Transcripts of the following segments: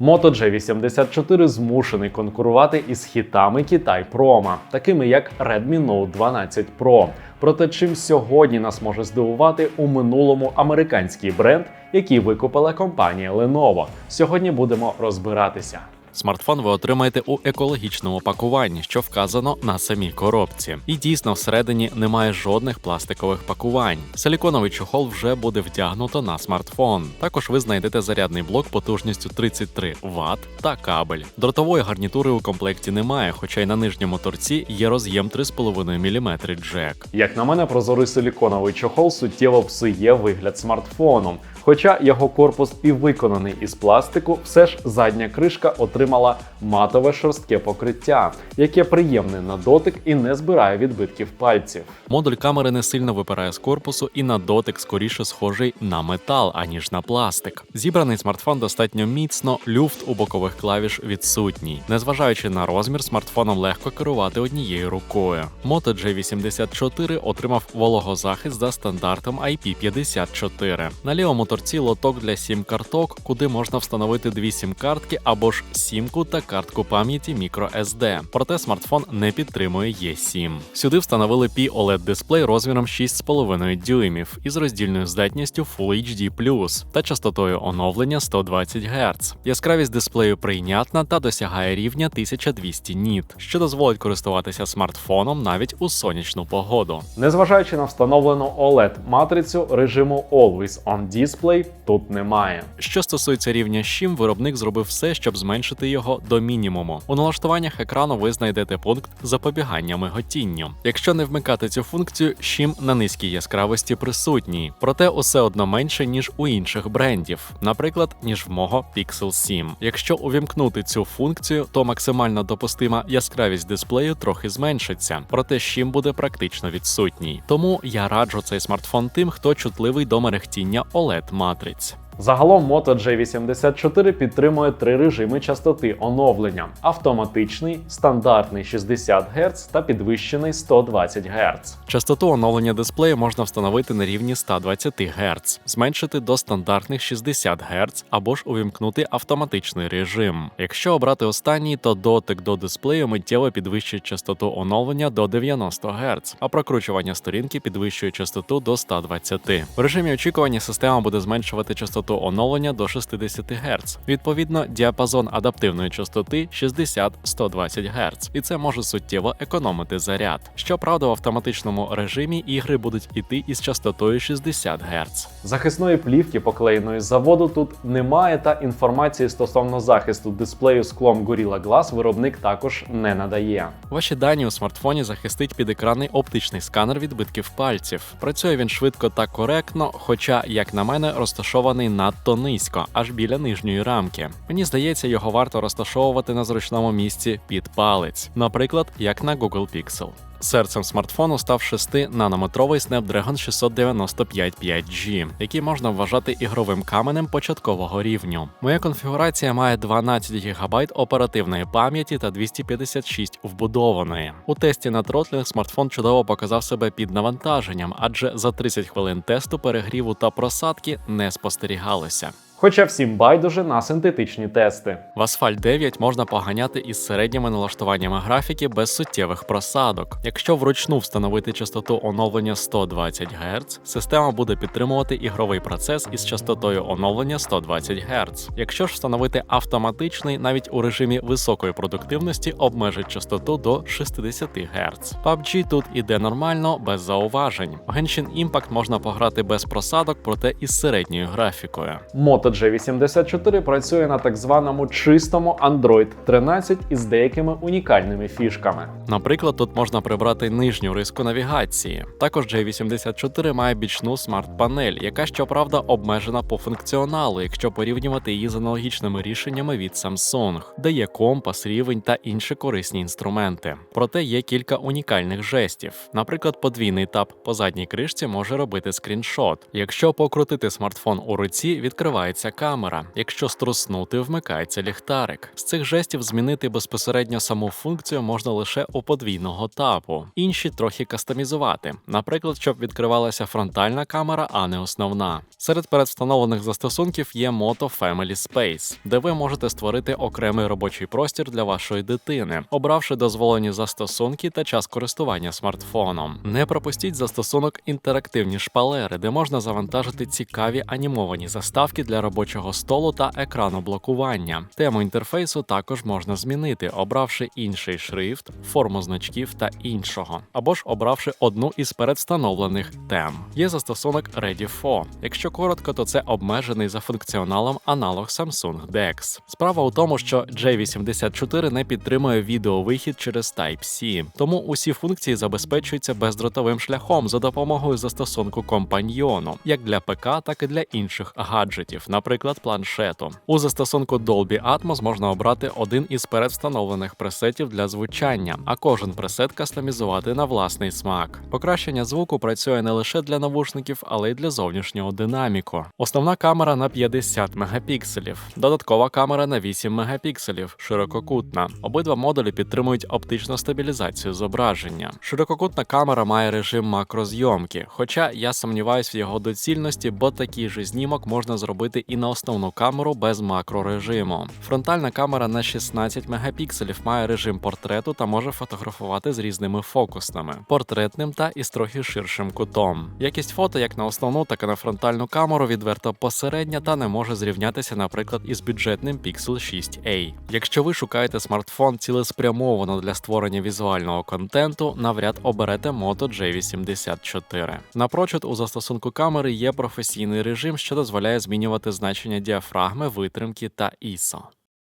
Moto G84 змушений конкурувати із хітами Китай Прома, такими як Redmi Note 12 Pro. Проте чим сьогодні нас може здивувати у минулому американський бренд, який викупила компанія Lenovo. Сьогодні будемо розбиратися. Смартфон ви отримаєте у екологічному пакуванні, що вказано на самій коробці. І дійсно всередині немає жодних пластикових пакувань. Силіконовий чохол вже буде вдягнуто на смартфон. Також ви знайдете зарядний блок потужністю 33 Вт та кабель. Дротової гарнітури у комплекті немає, хоча й на нижньому торці є роз'єм 3,5 мм джек. Як на мене, прозорий силіконовий чохол суттєво псує вигляд смартфону. Хоча його корпус і виконаний із пластику, все ж задня кришка отримала матове шорстке покриття, яке приємне на дотик і не збирає відбитків пальців. Модуль камери не сильно випирає з корпусу і на дотик скоріше схожий на метал, аніж на пластик. Зібраний смартфон достатньо міцно, люфт у бокових клавіш відсутній. Незважаючи на розмір, смартфоном легко керувати однією рукою. Moto G84 отримав вологозахист за стандартом IP54. На лівому торці лоток для сім-карток, куди можна встановити дві сім-картки або ж сімку та картку пам'яті microSD. Проте смартфон не підтримує E7. Сюди встановили P OLED дисплей розміром 6,5 дюймів із роздільною здатністю Full HD+, та частотою оновлення 120 Гц. Яскравість дисплею прийнятна та досягає рівня 1200 ніт, що дозволить користуватися смартфоном навіть у сонячну погоду. Незважаючи на встановлену OLED-матрицю, режиму Always On Display тут немає. Що стосується рівня щим, виробник зробив все, щоб зменшити його до мінімуму. У налаштуваннях екрану ви знайдете пункт запобігання миготінню. Якщо не вмикати цю функцію, щим на низькій яскравості присутній, проте усе одно менше ніж у інших брендів, наприклад, ніж в мого Pixel 7. Якщо увімкнути цю функцію, то максимально допустима яскравість дисплею трохи зменшиться, проте щим буде практично відсутній. Тому я раджу цей смартфон тим, хто чутливий до мерехтіння OLED матриць. Загалом Moto G84 підтримує три режими частоти оновлення: автоматичний, стандартний 60 Гц та підвищений 120 Гц. Частоту оновлення дисплею можна встановити на рівні 120 Гц, зменшити до стандартних 60 Гц або ж увімкнути автоматичний режим. Якщо обрати останній, то дотик до дисплею миттєво підвищить частоту оновлення до 90 Гц, а прокручування сторінки підвищує частоту до 120. В режимі очікування система буде зменшувати частоту оновлення до 60 Гц. Відповідно, діапазон адаптивної частоти 60-120 Гц, і це може суттєво економити заряд. Щоправда, в автоматичному режимі ігри будуть іти із частотою 60 Гц. Захисної плівки, поклеєної з заводу, тут немає, та інформації стосовно захисту дисплею склом Gorilla Glass виробник також не надає. Ваші дані у смартфоні захистить підекранний оптичний сканер відбитків пальців. Працює він швидко та коректно, хоча, як на мене, розташований надто низько, аж біля нижньої рамки. Мені здається, його варто розташовувати на зручному місці під палець, наприклад, як на Google Pixel. Серцем смартфону став 6-нанометровий Snapdragon 695 5G, який можна вважати ігровим каменем початкового рівню. Моя конфігурація має 12 ГБ оперативної пам'яті та 256 вбудованої. У тесті на тротлінг смартфон чудово показав себе під навантаженням, адже за 30 хвилин тесту перегріву та просадки не спостерігалося. Хоча всім байдуже на синтетичні тести. В Asphalt 9 можна поганяти із середніми налаштуваннями графіки без суттєвих просадок. Якщо вручну встановити частоту оновлення 120 Гц, система буде підтримувати ігровий процес із частотою оновлення 120 Гц. Якщо ж встановити автоматичний, навіть у режимі високої продуктивності обмежить частоту до 60 Гц. PUBG тут іде нормально, без зауважень. Genshin Impact можна пограти без просадок, проте із середньою графікою. Moto G84 працює на так званому чистому Android 13 із деякими унікальними фішками. Наприклад, тут можна прибрати нижню риску навігації. Також J84 має бічну смарт-панель, яка щоправда обмежена по функціоналу, якщо порівнювати її з аналогічними рішеннями від Samsung, де є компас, рівень та інші корисні інструменти. Проте є кілька унікальних жестів. Наприклад, подвійний тап по задній кришці може робити скріншот. Якщо покрутити смартфон у руці, відкривається вмикається камера. Якщо струснути, вмикається ліхтарик. З цих жестів змінити безпосередньо саму функцію можна лише у подвійного тапу. Інші трохи кастомізувати, наприклад, щоб відкривалася фронтальна камера, а не основна. Серед передвстановлених застосунків є Moto Family Space, де ви можете створити окремий робочий простір для вашої дитини, обравши дозволені застосунки та час користування смартфоном. Не пропустіть застосунок інтерактивні шпалери, де можна завантажити цікаві анімовані заставки для робочого столу та екрану блокування. Тему інтерфейсу також можна змінити, обравши інший шрифт, форму значків та іншого, або ж обравши одну із передвстановлених тем. Є застосунок Ready4. Якщо коротко, то це обмежений за функціоналом аналог Samsung DeX. Справа у тому, що J84 не підтримує відеовихід через Type-C, тому усі функції забезпечуються бездротовим шляхом за допомогою застосунку компаньйону, як для ПК, так і для інших гаджетів, наприклад, планшету. У застосунку Dolby Atmos можна обрати один із передвстановлених пресетів для звучання, а кожен пресет кастомізувати на власний смак. Покращення звуку працює не лише для навушників, але й для зовнішнього динаміку. Основна камера на 50 мегапікселів, додаткова камера на 8 мегапікселів, ширококутна. Обидва модулі підтримують оптичну стабілізацію зображення. Ширококутна камера має режим макрозйомки, хоча я сумніваюсь в його доцільності, бо такий же знімок можна зробити і на основну камеру без макрорежиму. Фронтальна камера на 16 мегапікселів має режим портрету та може фотографувати з різними фокусними, портретним та із трохи ширшим кутом. Якість фото як на основну, так і на фронтальну камеру відверто посередня та не може зрівнятися, наприклад, із бюджетним Pixel 6a. Якщо ви шукаєте смартфон цілеспрямовано для створення візуального контенту, навряд оберете Moto J84. Напрочуд, у застосунку камери є професійний режим, що дозволяє змінювати значення діафрагми, витримки та ISO.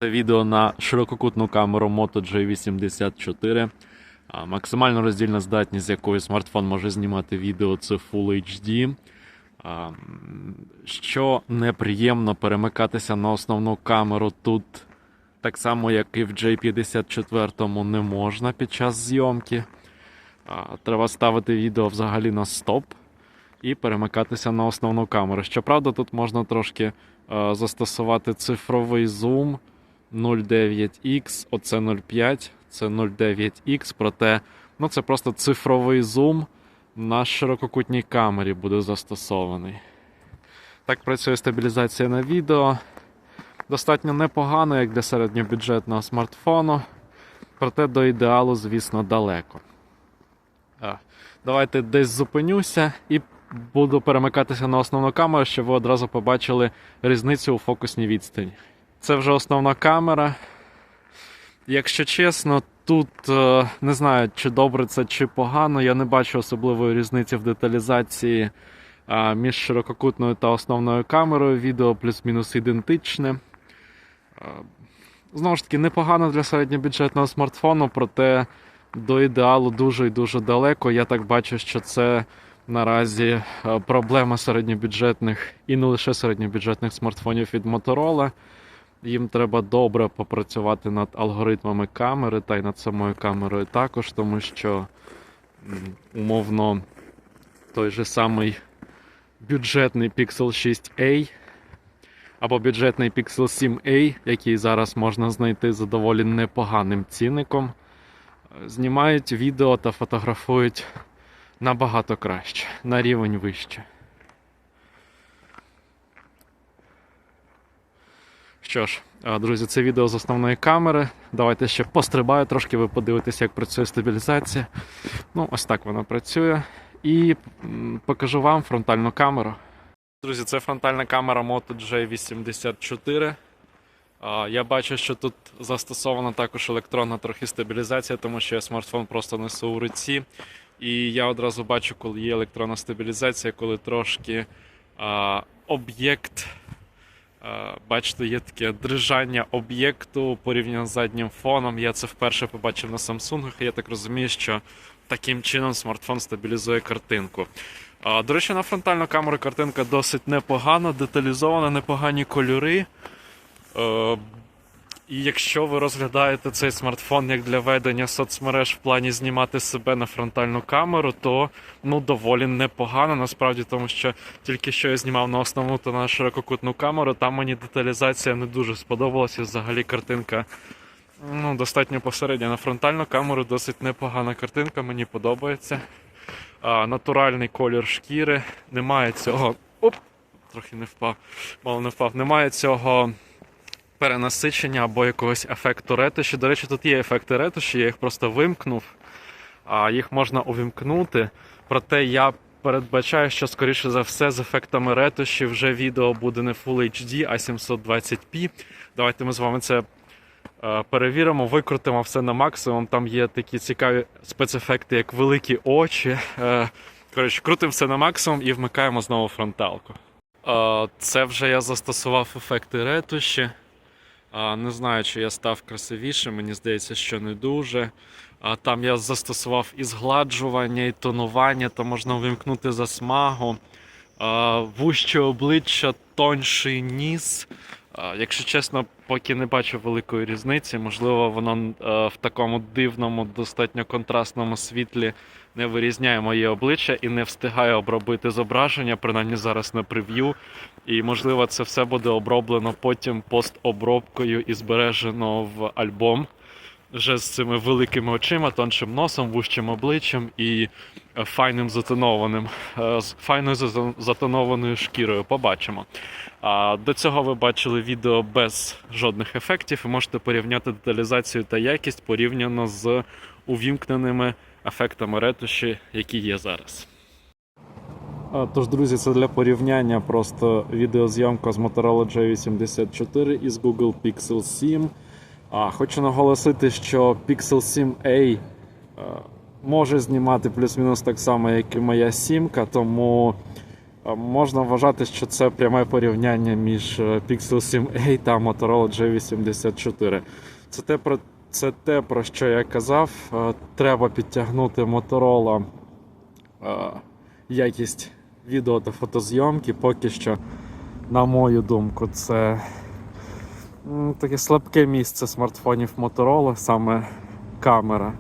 Це відео на ширококутну камеру Moto G84. Максимально роздільна здатність, з якою смартфон може знімати відео, це Full HD. Що неприємно перемикатися на основну камеру тут, так само, як і в J54 не можна під час зйомки. Треба ставити відео взагалі на стоп і перемикатися на основну камеру. Щоправда, тут можна трошки е, застосувати цифровий зум. 09X, оце 05, це 09X, проте ну, це просто цифровий зум на ширококутній камері буде застосований. Так працює стабілізація на відео. Достатньо непогано, як для середньобюджетного смартфону, проте до ідеалу, звісно, далеко. Давайте десь зупинюся і буду перемикатися на основну камеру, щоб ви одразу побачили різницю у фокусній відстані. Це вже основна камера. Якщо чесно, тут е, не знаю, чи добре це, чи погано. Я не бачу особливої різниці в деталізації е, між ширококутною та основною камерою. Відео плюс-мінус ідентичне. Е, Знову ж таки, непогано для середньобюджетного смартфону, проте до ідеалу дуже і дуже далеко. Я так бачу, що це наразі е, проблема середньобюджетних і не лише середньобюджетних смартфонів від Motorola. Їм треба добре попрацювати над алгоритмами камери та й над самою камерою також, тому що умовно той же самий бюджетний Pixel 6a або бюджетний Pixel 7a, який зараз можна знайти за доволі непоганим цінником, е, знімають відео та фотографують набагато краще, на рівень вище. Що ж, друзі, це відео з основної камери. Давайте ще пострибаю трошки, ви подивитеся, як працює стабілізація. Ну, ось так вона працює. І покажу вам фронтальну камеру. Друзі, це фронтальна камера Moto G84. Я бачу, що тут застосована також електронна трохи стабілізація, тому що я смартфон просто несу у руці. І я одразу бачу, коли є електронна стабілізація, коли трошки об'єкт. Е, Бачите, є таке дрижання об'єкту порівняно з заднім фоном. Я це вперше побачив на Samsung. і Я так розумію, що таким чином смартфон стабілізує картинку. До речі, на фронтальну камеру картинка досить непогана, деталізована, непогані кольори. І якщо ви розглядаєте цей смартфон як для ведення соцмереж в плані знімати себе на фронтальну камеру, то ну доволі непогано насправді, тому що тільки що я знімав на основну та на ширококутну камеру, там мені деталізація не дуже сподобалася. Взагалі картинка ну, достатньо посередня. На фронтальну камеру досить непогана картинка, мені подобається. А, натуральний колір шкіри, немає цього. Оп! Трохи не впав, мало не впав. Немає цього перенасичення або якогось ефекту ретуші. До речі, тут є ефекти ретуші, я їх просто вимкнув, а їх можна увімкнути. Проте я передбачаю, що скоріше за все з ефектами ретуші вже відео буде не Full HD, а 720p. Давайте ми з вами це е, перевіримо, викрутимо все на максимум. Там є такі цікаві спецефекти, як великі очі. Е, Коротше, крутимо все на максимум і вмикаємо знову фронталку. Е, Це вже я застосував ефекти ретуші. Не знаю, чи я став красивіше, мені здається, що не дуже. Там я застосував і згладжування, і тонування, то можна вимкнути засмагу. вуще обличчя, тонший ніс. Якщо чесно, поки не бачу великої різниці. Можливо, воно е, в такому дивному, достатньо контрастному світлі не вирізняє моє обличчя і не встигає обробити зображення, принаймні зараз на прев'ю. І можливо, це все буде оброблено потім постобробкою і збережено в альбом вже з цими великими очима, тоншим носом, вужчим обличчям і е, файним затонованим, е, з файною затонованою шкірою. Побачимо. А до цього ви бачили відео без жодних ефектів і можете порівняти деталізацію та якість порівняно з увімкненими ефектами ретуші, які є зараз. Тож, друзі, це для порівняння просто відеозйомка з Motorola G84 із Google Pixel 7. А, хочу наголосити, що Pixel 7a е, може знімати плюс-мінус так само, як і моя сімка, тому е, можна вважати, що це пряме порівняння між е, Pixel 7a та Motorola G84. Це те, про, це те, про що я казав. Треба підтягнути Motorola якість відео та фотозйомки. Поки що, на мою думку, це таке слабке місце смартфонів Motorola, саме камера.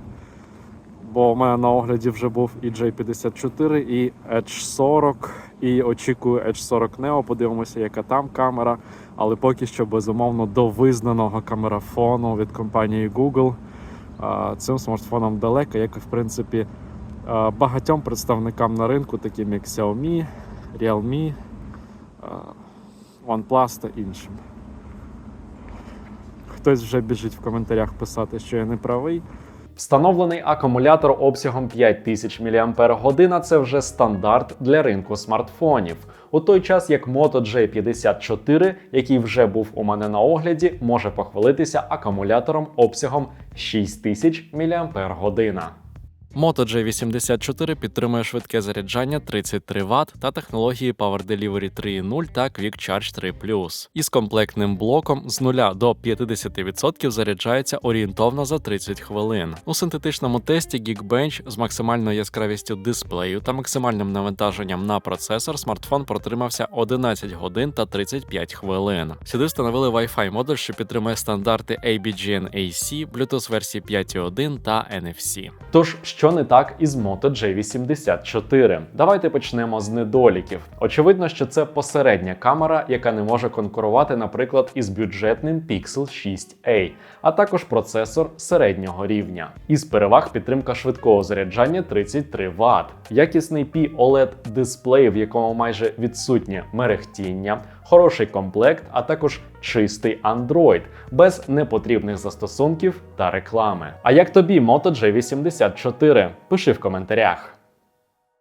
Бо у мене на огляді вже був і J54, і Edge 40, і очікую Edge 40 Neo. Подивимося, яка там камера. Але поки що, безумовно, до визнаного камерафону від компанії Google. Цим смартфоном далеко, як і в принципі багатьом представникам на ринку, таким як Xiaomi, Realme, OnePlus та іншим. Хтось вже біжить в коментарях писати, що я не правий. Встановлений акумулятор обсягом 5000 мАч – це вже стандарт для ринку смартфонів. У той час як Moto G54, який вже був у мене на огляді, може похвалитися акумулятором обсягом 6000 мАч. Moto G84 підтримує швидке заряджання 33 Вт та технології Power Delivery 3.0 та Quick Charge 3 із комплектним блоком з 0 до 50% заряджається орієнтовно за 30 хвилин. У синтетичному тесті Geekbench з максимальною яскравістю дисплею та максимальним навантаженням на процесор смартфон протримався 11 годин та 35 хвилин. Сюди встановили Wi-Fi модуль, що підтримує стандарти ABGN AC, Bluetooth версії 5.1 та NFC. Тож, не так із Moto G84? Давайте почнемо з недоліків. Очевидно, що це посередня камера, яка не може конкурувати, наприклад, із бюджетним Pixel 6a, а також процесор середнього рівня. Із переваг підтримка швидкого заряджання 33 Вт, якісний P OLED дисплей, в якому майже відсутнє мерехтіння, хороший комплект, а також чистий Android без непотрібних застосунків та реклами. А як тобі Moto G84? Пиши в коментарях.